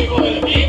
最后一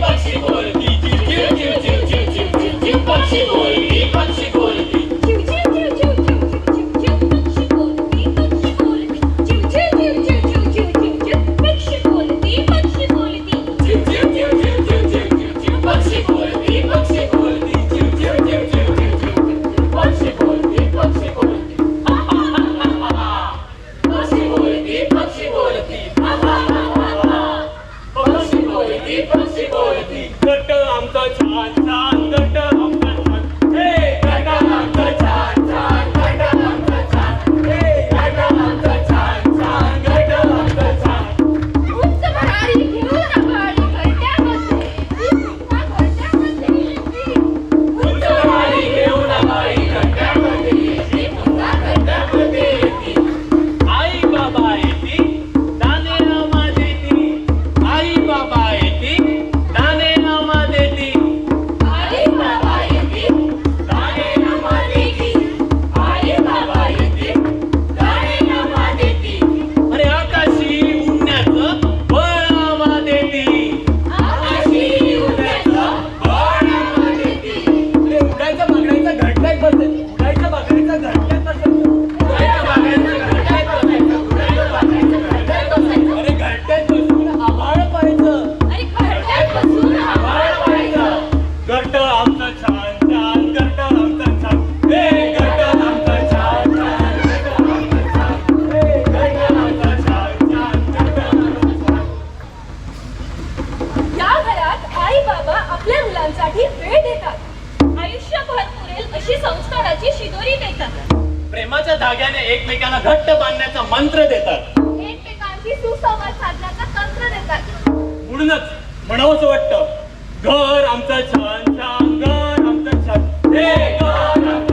धाग्याने एकमेकांना घट्ट बांधण्याचा मंत्र देतात. एकमेकांशी सुसंवाद साधण्याचा तंत्र देतात. म्हणूनच म्हणावं वाटत घर आमचं छान छान घर आमचं छान. हे घर आमचं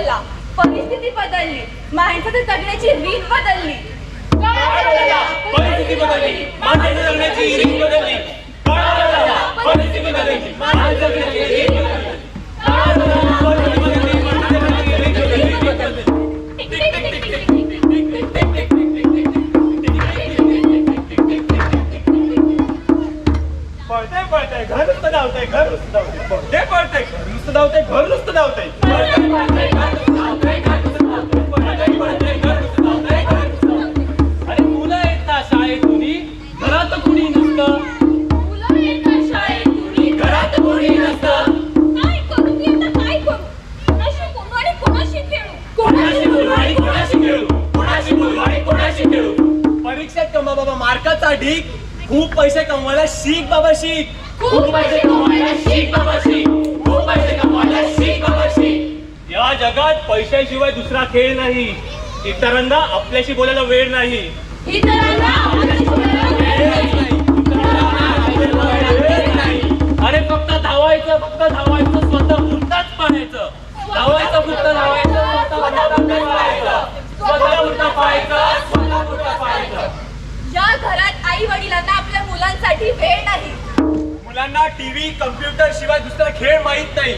बदलला परिस्थिती बदलली माणसाची जगण्याची रीत बदलली बदलली परिस्थिती बदलली पळते पळते घर नुसतं धावतंय घर नुसतं धावतंय पळते पळते घर नुसतं धावतंय घर नुसतं धावतंय पैशाचा ढीक खूप पैसे कमवायला शीख बाबा शीख खूप पैसे कमवायला शीख बाबा शीख खूप पैसे कमवायला शीख बाबा शीख या जगात पैशाशिवाय दुसरा खेळ नाही. इतरांना आपल्याशी बोलायला वेळ नाही. अरे फक्त धावायचं फक्त धावायचं स्वतः पाहायचं. धावायचं फक्त धावायचं स्वतः पुरता पाहायचं. स्वतः पाहायचं स्वतः पाहायचं. ज्या घरात आई वडिलांना आपल्या मुलांसाठी वेळ नाही. मुलांना टीव्ही कम्प्युटर शिवाय दुसरा खेळ माहीत नाही.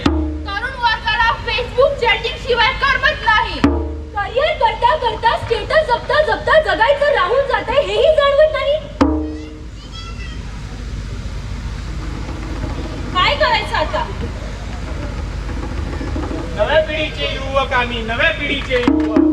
तरुण वर्गाला फेसबुक चॅटिंग शिवाय करमत नाही. करिअर करता करता स्टेटस जपता जपता जगायचं राहून जात हेही जाणवत नाही. काय करायचं आता? नव्या पिढीचे युवक आम्ही नव्या पिढीचे युवक.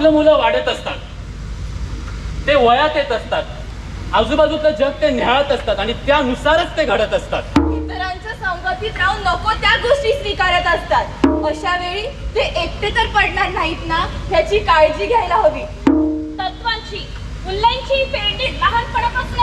आपलं मुलं वाढत असतात. ते वयात येत असतात. आजूबाजूचं जग ते न्याहाळत असतात आणि त्यानुसारच ते घडत असतात. इतरांच्या संगतीत राहून नको त्या गोष्टी स्वीकारत असतात. अशा वेळी ते एकटे तर पडणार नाहीत ना ह्याची काळजी घ्यायला हवी. तत्वांची मूल्यांची पेरणी लहानपणापासूनच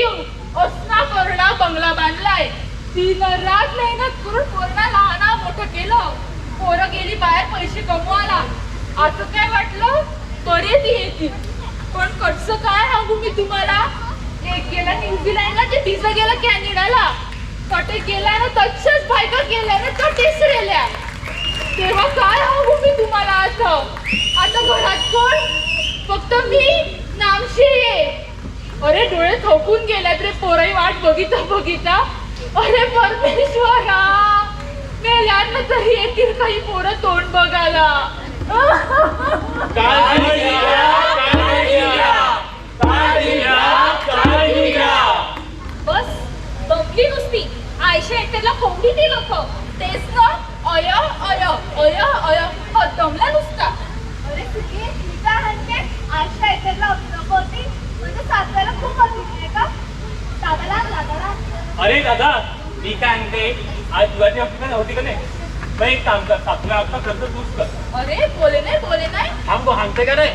काळजी घेऊ असना करणा बंगला बांधलाय. तीन रात मेहनत करून पूर्ण लहाना मोठं केलं. पोरं गेली बाहेर पैसे कमवायला. असं काय वाटलं? परत ती येतील पण कसं काय सांगू मी तुम्हाला? एक गेला न्यूझीलंडला ते तिचं गेलं कॅनडाला. कटे गेला ना तशाच बायका गेल्या ना तर तिसरेल्या तेव्हा काय सांगू मी तुम्हाला असं आता घरात कोण? फक्त मी नामशी आहे अरे डोळे थोकून गेल्यात रे पोराई वाट बघिता बघिता. अरे परमेश्वरा मेल्यात तरी येतील काही पोरं तोंड बघायला. बस बघली नुसती. आयशा एकट्याला कोंबडी ती लोक. तेच ना अय अय अय अय. दमला नुसता. अरे तुझी मी काय म्हणते आशा एखाद्याला अपलोक होती सासऱ्याला खूप बघितली का? दादाला दादाला. अरे दादा मी काय म्हणते आज दिवाळी होती का होती का नाही? मग एक काम कर आपला अख्खा खर्च तूच कर. अरे बोले नाही बोले नाही. थांब गो, हाणते का रे?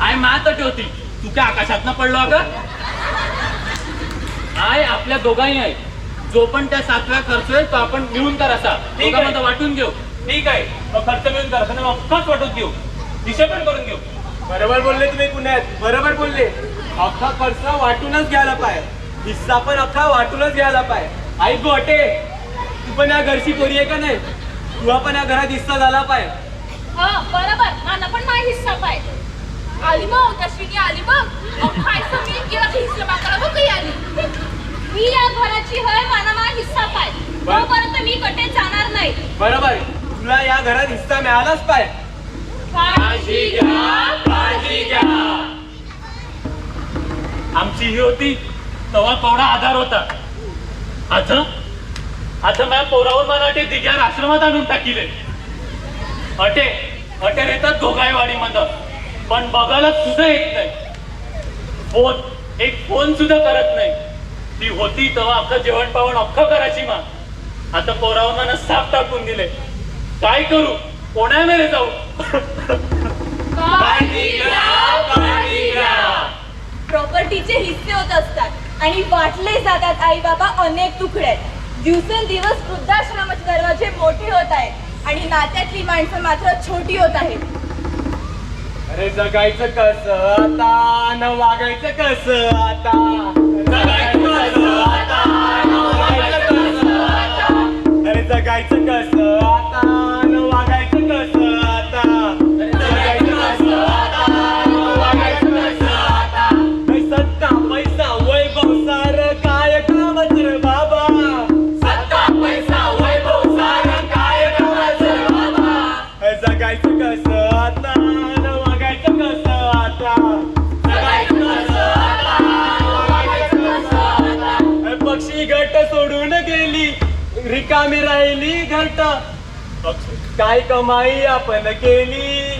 आय मात होती. तू काय आकाशात पडलो अगं? आय आपल्या दोघाही आहे. जो पण त्या सातव्या खर्च आहे तो आपण मिळून करायचा ठीक आहे. दोघांमध्ये वाटून घेऊ. ठीक आहे. मग खर्च मिळून करा मग अख्खाच वाटून घेऊ. दिशा पण करून घेऊ. बरोबर बोलले तुम्ही पुण्यात. बरोबर बोलले. अख्खा खर्च वाटूनच घ्यायला पाय. हिस्सा पण अख्खा वाटूनच घ्यायला पाय. आई गोटे तू पण या घरची पोरी आहे का नाही? तुला पण या घरात हिस्सा झाला पाय. हा बरोबर. मला पण माझा हिस्सा पाहिजे आली मग अश्विनी आली मग? खायचं मी गेला की हिस्से मागायला बघ काही आली. मी या घराची हय मला माझा हिस्सा. तोपर्यंत मी जाणार नाही. बरोबर. तुला या घरात हिस्सा मिळालाच पाय. आमची ही होती तेव्हा केवढा आधार होता. आता आता माझ्या पोरावर मला अटे दिग्यार आश्रमात आणून टाकिले. अटे अटे येतात घोगाईवाडी मध्ये पण बघायला सुद्धा येत नाही. फोन एक फोन सुद्धा करत नाही. ती होती तेव्हा अख्खं जेवण पावण अख्खं करायची मा आता पोरावर मला साप टाकून दिले. काय करू? कोणा मेरे जाऊ? प्रॉपर्टीचे हिस्से होत असतात आणि वाटले जातात आई बाबा अनेक तुकडे दिवसेंदिवस वृद्धाश्रमाचे दरवाजे मोठे होत आहेत आणि नात्यातली माणसं मात्र छोटी होत आहेत. अरे जगायचं कसं आता? न वागायचं कसं आता? जगायचं कस आता? न वागायचं आता? अरे जगायचं कस? काय कमाई आपण केली?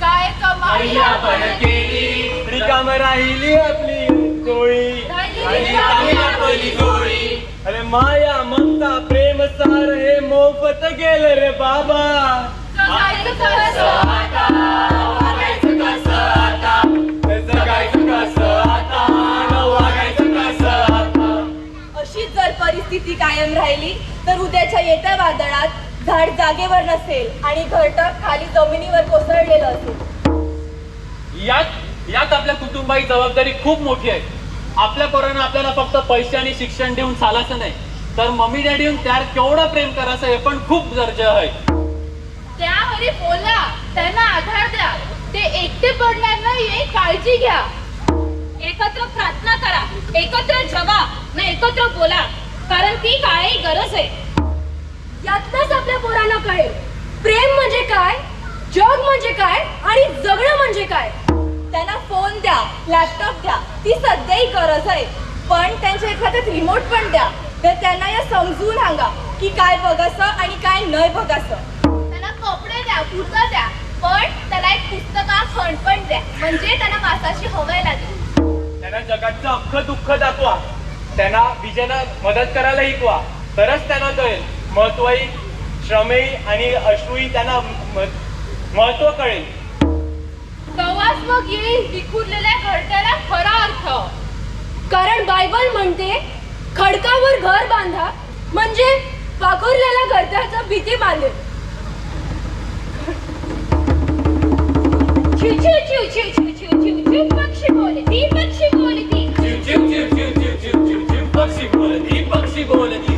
काय कमाई आपण केली. रिकाम राहिली आपली राहिली आपली अरे माया ममता प्रेम सार हे मोफत गेलं रे बाबा. परिस्थिती स्थिती कायम राहिली तर उद्याच्या येत्या वादळात झाड जागेवर नसेल आणि घरटं खाली जमिनीवर कोसळलेलं असेल. यात यात आपल्या कुटुंबाची जबाबदारी खूप मोठी आहे. आपल्या पोरांना आपल्याला फक्त पैसे आणि शिक्षण देऊन चालायचं नाही. तर मम्मी डॅडी येऊन त्यावर केवढं प्रेम करायचं हे पण खूप गरजेचं आहे. त्यावरी बोला त्यांना आधार द्या. ते एकटे पडणार नाही काळजी घ्या. एकत्र प्रार्थना करा एकत्र जगा न एकत्र बोला. कारण ती काळी गरज आहे. यातनच आपल्या पोरांना कळेल. प्रेम म्हणजे काय जग म्हणजे काय आणि जगणं म्हणजे काय. त्यांना फोन द्या लॅपटॉप द्या ती सध्याही गरज आहे. पण त्यांच्या एखाद्यात रिमोट पण द्या. तर त्यांना या समजून सांगा की काय बघास आणि काय न बघास त्यांना कपडे द्या कुर्ता द्या पण त्याला एक पुस्तका खण पण द्या. म्हणजे त्यांना मासाची हवाय लागेल. त्यांना जगाचं अख्खं दुःख दाखवा. त्यांना बीजेला मदत करायला शिकवा तरच त्यांना कळेल. महत्वही श्रमेई आणि अश्रूही त्यांना महत्त्व कळेल. तवाच मग येईल विखुरलेल्या घरट्याला खरा अर्थ. कारण बायबल म्हणते खडकावर घर बांधा म्हणजे पाखुरलेल्या घरट्याचा भीती बांधेल चिव चिव चिव चिव चिव छिव छिव पक्षी बोलती पक्षी बोलती. छिव छिव छिव छिव people in it.